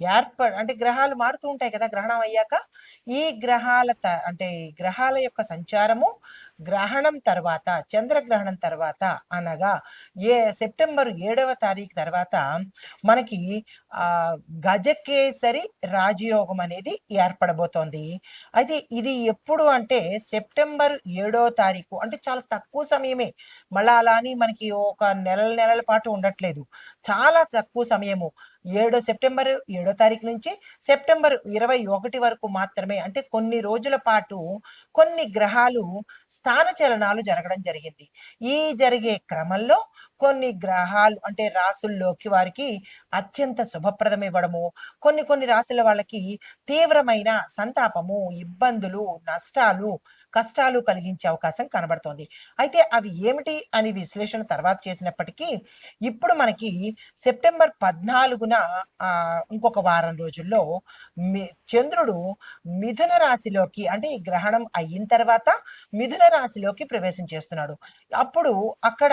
ఏర్ప అంటే గ్రహాలు మారుతూ ఉంటాయి కదా గ్రహణం అయ్యాక ఈ గ్రహాల త అంటే గ్రహాల యొక్క సంచారము గ్రహణం తర్వాత చంద్రగ్రహణం తర్వాత అనగా ఏ సెప్టెంబర్ ఏడవ తారీఖు తర్వాత మనకి ఆ గజకేసరి రాజయోగం అనేది ఏర్పడబోతోంది. అయితే ఇది ఎప్పుడు అంటే సెప్టెంబర్ ఏడో తారీఖు అంటే చాలా తక్కువ సమయమే. మళ్ళా అలా అని మనకి ఒక నెలల నెలల పాటు ఉండట్లేదు. చాలా తక్కువ సమయము. ఏడో సెప్టెంబర్ ఏడో తారీఖు నుంచి సెప్టెంబర్ ఇరవై ఒకటి వరకు మాత్రమే అంటే కొన్ని రోజుల పాటు కొన్ని గ్రహాలు స్థాన చలనాలు జరగడం జరిగింది. ఈ జరిగే క్రమంలో కొన్ని గ్రహాలు అంటే రాసుల్లోకి వారికి అత్యంత శుభప్రదం ఇవ్వడము కొన్ని కొన్ని రాశుల వాళ్ళకి తీవ్రమైన సంతాపము ఇబ్బందులు నష్టాలు కష్టాలు కలిగించే అవకాశం కనబడుతోంది. అయితే అవి ఏమిటి అని విశ్లేషణ తర్వాత చేసినప్పటికీ ఇప్పుడు మనకి సెప్టెంబర్ పద్నాలుగున ఇంకొక వారం రోజుల్లో మి- చంద్రుడు మిథున రాశిలోకి అంటే ఈ గ్రహణం అయిన తర్వాత మిథున రాశిలోకి ప్రవేశం చేస్తున్నాడు. అప్పుడు అక్కడ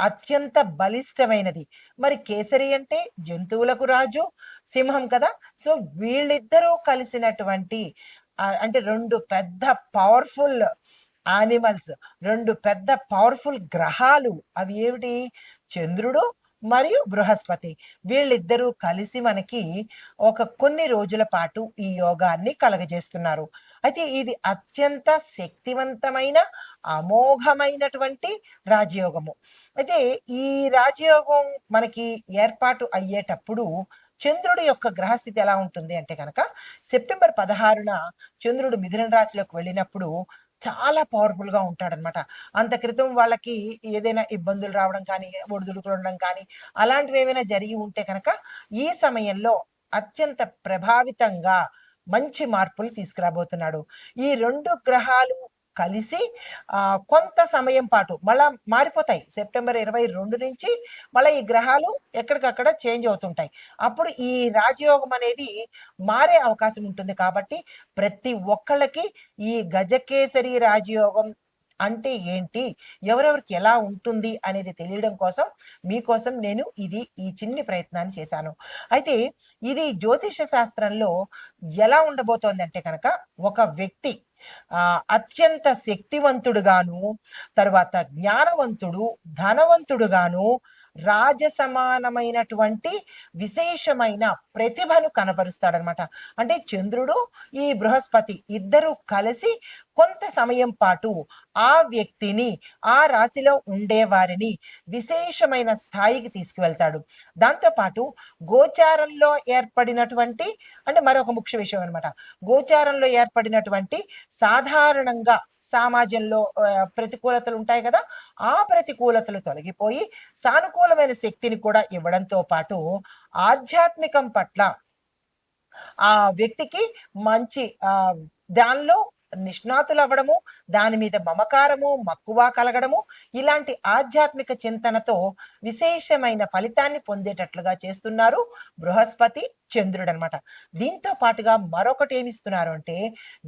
అత్యంత బలిష్టమైనది. మరి కేసరి అంటే జంతువులకు రాజు సింహం కదా? సో వీళ్ళిద్దరూ కలిసినటువంటి అంటే రెండు పెద్ద పవర్ఫుల్ యానిమల్స్ రెండు పెద్ద పవర్ఫుల్ గ్రహాలు. అవి ఏమిటి? చంద్రుడు మరియు బృహస్పతి. వీళ్ళిద్దరూ కలిసి మనకి ఒక కొన్ని రోజుల పాటు ఈ యోగాన్ని కలగజేస్తున్నారు. అయితే ఇది అత్యంత శక్తివంతమైన అమోఘమైనటువంటి రాజయోగము. అయితే ఈ రాజయోగం మనకి ఏర్పాటు అయ్యేటప్పుడు చంద్రుడి యొక్క గ్రహస్థితి ఎలా ఉంటుంది అంటే కనుక సెప్టెంబర్ పదహారున చంద్రుడు మిథున రాశిలోకి వెళ్ళినప్పుడు చాలా పవర్ఫుల్గా ఉంటాడనమాట అంత క్రితం వాళ్ళకి ఏదైనా ఇబ్బందులు రావడం కానీ ఒడిదుడుకులు ఉండడం కానీ అలాంటివి ఏమైనా జరిగి ఉంటే కనుక ఈ సమయంలో అత్యంత ప్రభావితంగా మంచి మార్పులు తీసుకురాబోతున్నాడు. ఈ రెండు గ్రహాలు కలిసి ఆ కొంత సమయం పాటు మళ్ళా మారిపోతాయి. సెప్టెంబర్ ఇరవై రెండు నుంచి మళ్ళీ ఈ గ్రహాలు ఎక్కడికక్కడ చేంజ్ అవుతుంటాయి. అప్పుడు ఈ రాజయోగం అనేది మారే అవకాశం ఉంటుంది కాబట్టి ప్రతి ఒక్కళ్ళకి ఈ గజకేసరి రాజయోగం అంటే ఏంటి? ఎవరెవరికి ఎలా ఉంటుంది అనేది తెలియడం కోసం మీకోసం నేను ఇది ఈ చిన్ని ప్రయత్నాన్ని చేశాను. అయితే ఇది జ్యోతిష శాస్త్రంలో ఎలా ఉండబోతోంది అంటే కనుక ఒక వ్యక్తి అత్యంత శక్తివంతుడుగాను తర్వాత జ్ఞానవంతుడు ధనవంతుడుగాను రాజ సమానమైనటువంటి విశేషమైన ప్రతిభను కనబరుస్తాడనమాట. అంటే చంద్రుడు ఈ బృహస్పతి ఇద్దరు కలిసి కొంత సమయం పాటు ఆ వ్యక్తిని ఆ రాశిలో ఉండేవారిని విశేషమైన స్థాయికి తీసుకువెళ్తాడు. దాంతోపాటు గోచారంలో ఏర్పడినటువంటి అంటే మరొక ముఖ్య విషయం అనమాట గోచారంలో ఏర్పడినటువంటి సాధారణంగా సమాజంలో ఆ, ప్రతికూలతలు ఉంటాయి కదా ఆ ప్రతికూలతలు తొలగిపోయి సానుకూలమైన శక్తిని కూడా ఇవ్వడంతో పాటు ఆధ్యాత్మికం పట్ల ఆ వ్యక్తికి మంచి ఆ దానిలో నిష్ణాతులు అవ్వడము దాని మీద మమకారము మక్కువ కలగడము ఇలాంటి ఆధ్యాత్మిక చింతనతో విశేషమైన ఫలితాన్ని పొందేటట్లుగా చేస్తున్నారు బృహస్పతి చంద్రుడు అనమాట దీంతో పాటుగా మరొకటి ఏమిస్తున్నారు అంటే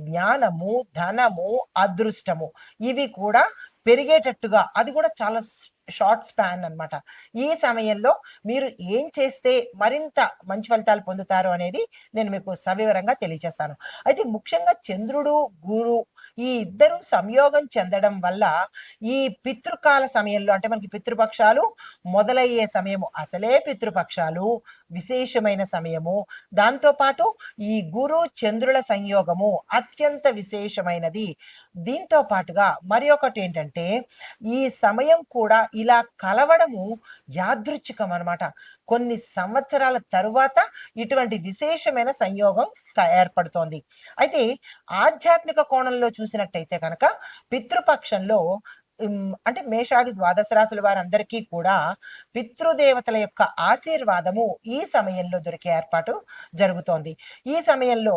జ్ఞానము ధనము అదృష్టము ఇవి కూడా పెరిగేటట్టుగా అది కూడా చాలా షార్ట్ స్పాన్ అన్నమాట. ఈ సమయంలో మీరు ఏం చేస్తే మరింత మంచి ఫలితాలు పొందుతారు అనేది నేను మీకు సవివరంగా తెలియజేస్తాను. అయితే ముఖ్యంగా చంద్రుడు గురు ఈ ఇద్దరు సంయోగం చెందడం వల్ల ఈ పితృకాల సమయంలో అంటే మనకి పితృపక్షాలు మొదలయ్యే సమయము అసలే పితృపక్షాలు విశేషమైన సమయము. దాంతోపాటు ఈ గురు చంద్రుల సంయోగము అత్యంత విశేషమైనది. దీంతో పాటుగా మరి ఒకటి ఏంటంటే ఈ సమయం కూడా ఇలా కలవడము యాదృచ్ఛికం అనమాట కొన్ని సంవత్సరాల తరువాత ఇటువంటి విశేషమైన సంయోగం క- ఏర్పడుతోంది. అయితే ఆధ్యాత్మిక కోణంలో చూసినట్టయితే కనుక పితృపక్షంలో అంటే మేషాది ద్వాదశ రాశుల వారందరికీ కూడా పితృదేవతల యొక్క ఆశీర్వాదము ఈ సమయంలో దొరికే ఏర్పాటు జరుగుతోంది. ఈ సమయంలో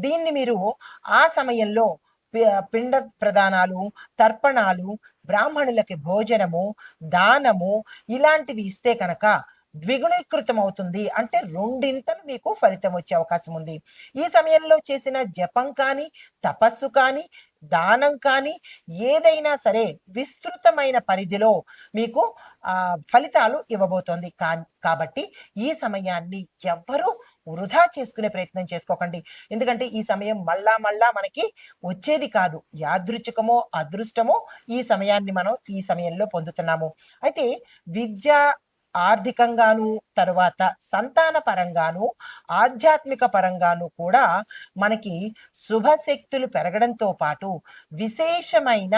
దీన్ని మీరు ఆ సమయంలో పి- పిండ ప్రదానాలు తర్పణాలు బ్రాహ్మణులకి భోజనము దానము ఇలాంటివి ఇస్తే కనుక ద్విగుణీకృతం అవుతుంది అంటే రెండింతలు మీకు ఫలితం వచ్చే అవకాశం ఉంది. ఈ సమయంలో చేసిన జపం కానీ తపస్సు కానీ దానం కానీ ఏదైనా సరే విస్తృతమైన పరిధిలో మీకు ఆ ఫలితాలు ఇవ్వబోతోంది. కా కాబట్టి ఈ సమయాన్ని ఎవ్వరూ వృధా చేసుకునే ప్రయత్నం చేసుకోకండి. ఎందుకంటే ఈ సమయం మళ్ళా మళ్ళా మనకి వచ్చేది కాదు. యాదృచ్ఛికమో అదృష్టమో ఈ సమయాన్ని మనం ఈ సమయంలో పొందుతున్నాము. అయితే విద్య ఆర్థికంగాను తరువాత సంతాన పరంగాను ఆధ్యాత్మిక పరంగాను కూడా మనకి శుభశక్తులు పెరగడంతో పాటు విశేషమైన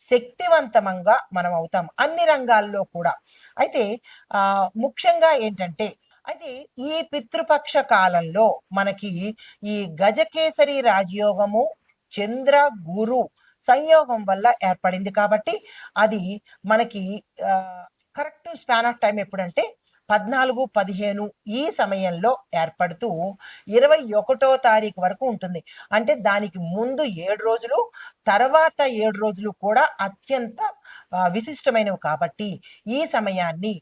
శక్తివంతమంగా మనం అవుతాం. అన్ని రంగాల్లో కూడా. అయితే ఆ ముఖ్యంగా ఏంటంటే అయితే ఈ పితృపక్ష కాలంలో మనకి ఈ గజకేసరి రాజయోగము చంద్ర గురు సంయోగం వల్ల ఏర్పడింది కాబట్టి అది మనకి కరెక్ట్ స్పాన్ ఆఫ్ టైం ఎప్పుడంటే పద్నాలుగు పదిహేను ఈ సమయంలో ఏర్పడుతూ ఇరవై ఒకటో తారీఖు వరకు ఉంటుంది. అంటే దానికి ముందు ఏడు రోజులు తర్వాత ఏడు రోజులు కూడా అత్యంత విశిష్టమైనవి కాబట్టి ఈ సమయాన్ని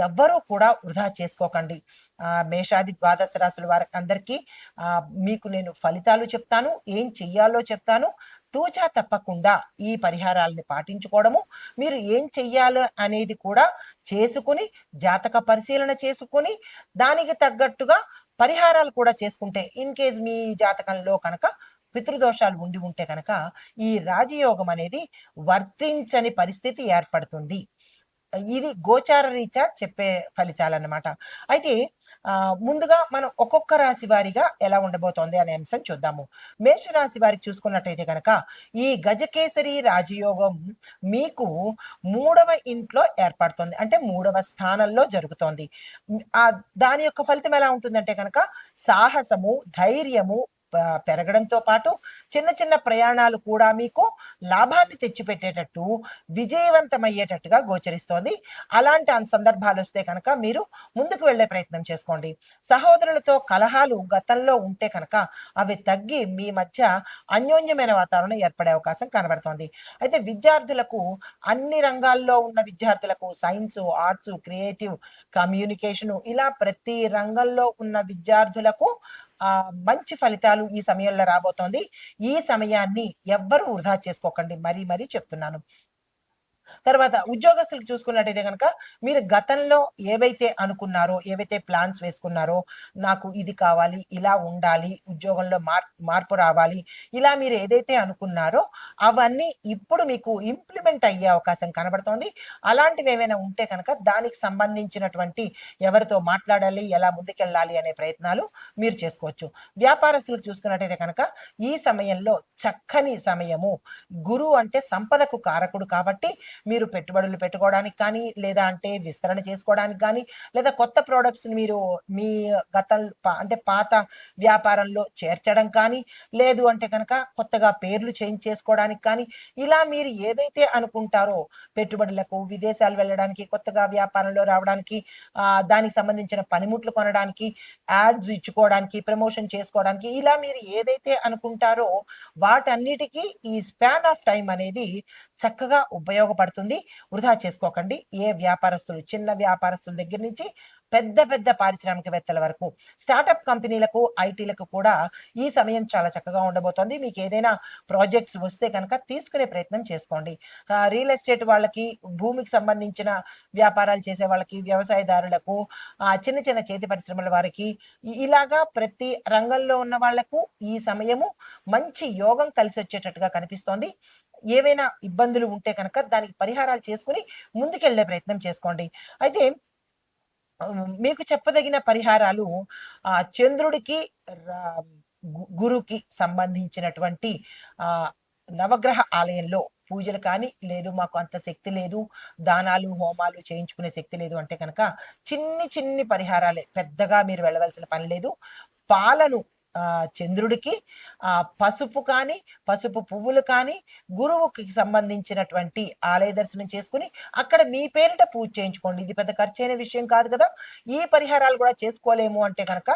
ఎవ్వరూ కూడా వృధా చేసుకోకండి. ఆ, మేషాది ద్వాదశ రాశుల వారికి అందరికీ ఆ, మీకు నేను ఫలితాలు చెప్తాను ఏం చెయ్యాలో చెప్తాను. తూచా తప్పకుండా ఈ పరిహారాలని పాటించుకోవడము మీరు ఏం చెయ్యాలి అనేది కూడా చేసుకుని జాతక పరిశీలన చేసుకుని దానికి తగ్గట్టుగా పరిహారాలు కూడా చేసుకుంటే ఇన్ కేస్ మీ జాతకంలో కనుక పితృదోషాలు ఉండి ఉంటే కనుక ఈ రాజయోగం అనేది వర్తించని పరిస్థితి ఏర్పడుతుంది. ఇది గోచార రీత్యా చెప్పే ఫలితాలన్నమాట. అయితే ముందుగా మనం ఒక్కొక్క రాశి వారిగా ఎలా ఉండబోతోంది అనే అంశం చూద్దాము. మేషరాశి వారికి చూసుకున్నట్టయితే కనుక ఈ గజకేసరి రాజయోగం మీకు మూడవ ఇంట్లో ఏర్పడుతుంది. అంటే మూడవ స్థానంలో జరుగుతోంది. ఆ దాని యొక్క ఫలితం ఎలా ఉంటుందంటే కనుక సాహసము ధైర్యము పెరగడంతో పాటు చిన్న చిన్న ప్రయాణాలు కూడా మీకు లాభాన్ని తెచ్చిపెట్టేటట్టు విజయవంతమయ్యేటట్టుగా గోచరిస్తోంది. అలాంటి సందర్భాలు వస్తే కనుక మీరు ముందుకు వెళ్ళే ప్రయత్నం చేసుకోండి. సహోదరులతో కలహాలు గతంలో ఉంటే కనుక అవి తగ్గి మీ మధ్య అన్యోన్యమైన వాతావరణం ఏర్పడే అవకాశం కనబడుతోంది. అయితే విద్యార్థులకు అన్ని రంగాల్లో ఉన్న విద్యార్థులకు సైన్స్ ఆర్ట్స్ క్రియేటివ్ కమ్యూనికేషన్ ఇలా ప్రతి రంగంలో ఉన్న విద్యార్థులకు మంచి ఫలితాలు ఈ సమయంలో రాబోతోంది. ఈ సమయాన్ని ఎవ్వరూ వృధా చేసుకోకండి. మరీ మరీ చెప్తున్నాను. తర్వాత ఉద్యోగస్తులకు చూసుకున్నట్టయితే కనుక మీరు గతంలో ఏవైతే అనుకున్నారో ఏవైతే ప్లాన్స్ వేసుకున్నారో నాకు ఇది కావాలి ఇలా ఉండాలి ఉద్యోగంలో మార్ మార్పు రావాలి ఇలా మీరు ఏదైతే అనుకున్నారో అవన్నీ ఇప్పుడు మీకు ఇంప్లిమెంట్ అయ్యే అవకాశం కనబడుతోంది. అలాంటివి ఏమైనా ఉంటే కనుక దానికి సంబంధించినటువంటి ఎవరితో మాట్లాడాలి ఎలా ముందుకెళ్ళాలి అనే ప్రయత్నాలు మీరు చేసుకోవచ్చు. వ్యాపారస్తులకు చూసుకున్నట్టయితే కనుక ఈ సమయంలో చక్కని సమయము గురువు అంటే సంపదకు కారకుడు కాబట్టి మీరు పెట్టుబడులు పెట్టుకోవడానికి కానీ లేదా అంటే విస్తరణ చేసుకోవడానికి కానీ లేదా కొత్త ప్రోడక్ట్స్ని మీరు మీ గత అంటే పాత వ్యాపారంలో చేర్చడం కానీ లేదు అంటే కనుక కొత్తగా పేర్లు చేంజ్ చేసుకోవడానికి కానీ ఇలా మీరు ఏదైతే అనుకుంటారో పెట్టుబడులకు విదేశాలు వెళ్ళడానికి కొత్తగా వ్యాపారంలో రావడానికి దానికి సంబంధించిన పనిముట్లు కొనడానికి యాడ్స్ ఇచ్చుకోవడానికి ప్రమోషన్ చేసుకోవడానికి ఇలా మీరు ఏదైతే అనుకుంటారో వాటన్నిటికీ ఈ స్పాన్ ఆఫ్ టైం అనేది చక్కగా ఉపయోగపడుతుంది. వృధా చేసుకోకండి. ఏ వ్యాపారస్తులు చిన్న వ్యాపారస్తుల దగ్గర నుంచి పెద్ద పెద్ద పారిశ్రామికవేత్తల వరకు స్టార్టప్ కంపెనీలకు ఐటీలకు కూడా ఈ సమయం చాలా చక్కగా ఉండబోతోంది. మీకు ఏదైనా ప్రాజెక్ట్స్ వస్తే కనుక తీసుకునే ప్రయత్నం చేసుకోండి. రియల్ ఎస్టేట్ వాళ్ళకి భూమికి సంబంధించిన వ్యాపారాలు చేసే వాళ్ళకి వ్యవసాయదారులకు చిన్న చిన్న చేతి పరిశ్రమల వారికి ఇలాగా ప్రతి రంగంలో ఉన్న వాళ్ళకు ఈ సమయము మంచి యోగం కలిసి వచ్చేటట్టుగా కనిపిస్తోంది. ఏవైనా ఇబ్బందులు ఉంటే కనుక దానికి పరిహారాలు చేసుకుని ముందుకెళ్ళే ప్రయత్నం చేసుకోండి. అయితే మీకు చెప్పదగిన పరిహారాలు ఆ చంద్రుడికి రా- గురుకి సంబంధించినటువంటి ఆ నవగ్రహ ఆలయంలో పూజలు కానీ లేదు మాకు అంత శక్తి లేదు దానాలు హోమాలు చేయించుకునే శక్తి లేదు అంటే కనుక చిన్ని చిన్ని పరిహారాలే. పెద్దగా మీరు వెళ్ళవలసిన పని లేదు. పాలను చంద్రుడికి ఆ పసుపు కానీ పసుపు పువ్వులు కానీ గురువుకి సంబంధించినటువంటి ఆలయ దర్శనం చేసుకుని అక్కడ మీ పేరిట పూజ చేయించుకోండి. ఇది పెద్ద ఖర్చైన విషయం కాదు కదా. ఈ పరిహారాలు కూడా చేసుకోలేము అంటే కనుక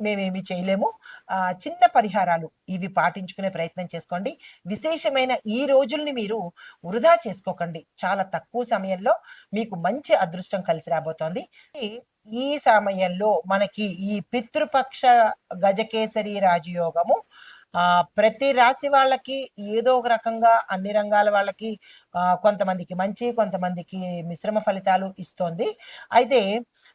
మేమేమి చేయలేము. ఆ చిన్న పరిహారాలు ఇవి పాటించుకునే ప్రయత్నం చేసుకోండి. విశేషమైన ఈ రోజుల్ని మీరు వృధా చేసుకోకండి. చాలా తక్కువ సమయంలో మీకు మంచి అదృష్టం కలిసి రాబోతోంది. ఈ- సమయంలో మనకి ఈ పితృపక్ష గజకేసరి రాజయోగము ఆ ప్రతి రాశి వాళ్ళకి ఏదో ఒక రకంగా అన్ని రంగాల వాళ్ళకి ఆ, కొంతమందికి మంచి కొంతమందికి మిశ్రమ ఫలితాలు ఇస్తోంది. అయితే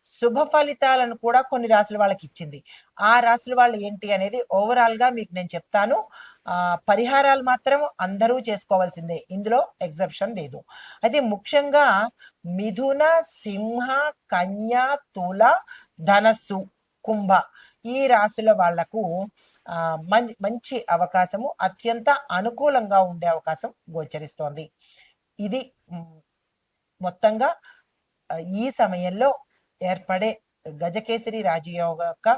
శుభ ఫలితాలను కూడా కొన్ని రాశుల వాళ్ళకి ఇచ్చింది. ఆ రాశుల వాళ్ళు ఏంటి అనేది ఓవరాల్గా మీకు నేను చెప్తాను. ఆ పరిహారాలు మాత్రం అందరూ చేసుకోవాల్సిందే. ఇందులో ఎగ్జెప్షన్ లేదు. అయితే ముఖ్యంగా మిథున సింహ కన్య తుల ధనస్సు కుంభ ఈ రాశుల వాళ్ళకు మంచి అవకాశము అత్యంత అనుకూలంగా ఉండే అవకాశం గోచరిస్తోంది. ఇది మొత్తంగా ఈ సమయంలో ఏర్పడే గజకేసరి రాజయోగ యొక్క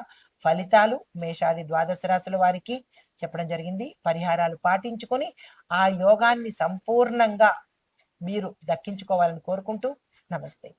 ఫలితాలు మేషాది ద్వాదశ రాశుల వారికి చెప్పడం జరిగింది. పరిహారాలు పాటించుకొని ఆ యోగాన్ని సంపూర్ణంగా మీరు దక్కించుకోవాలని కోరుకుంటూ నమస్తే.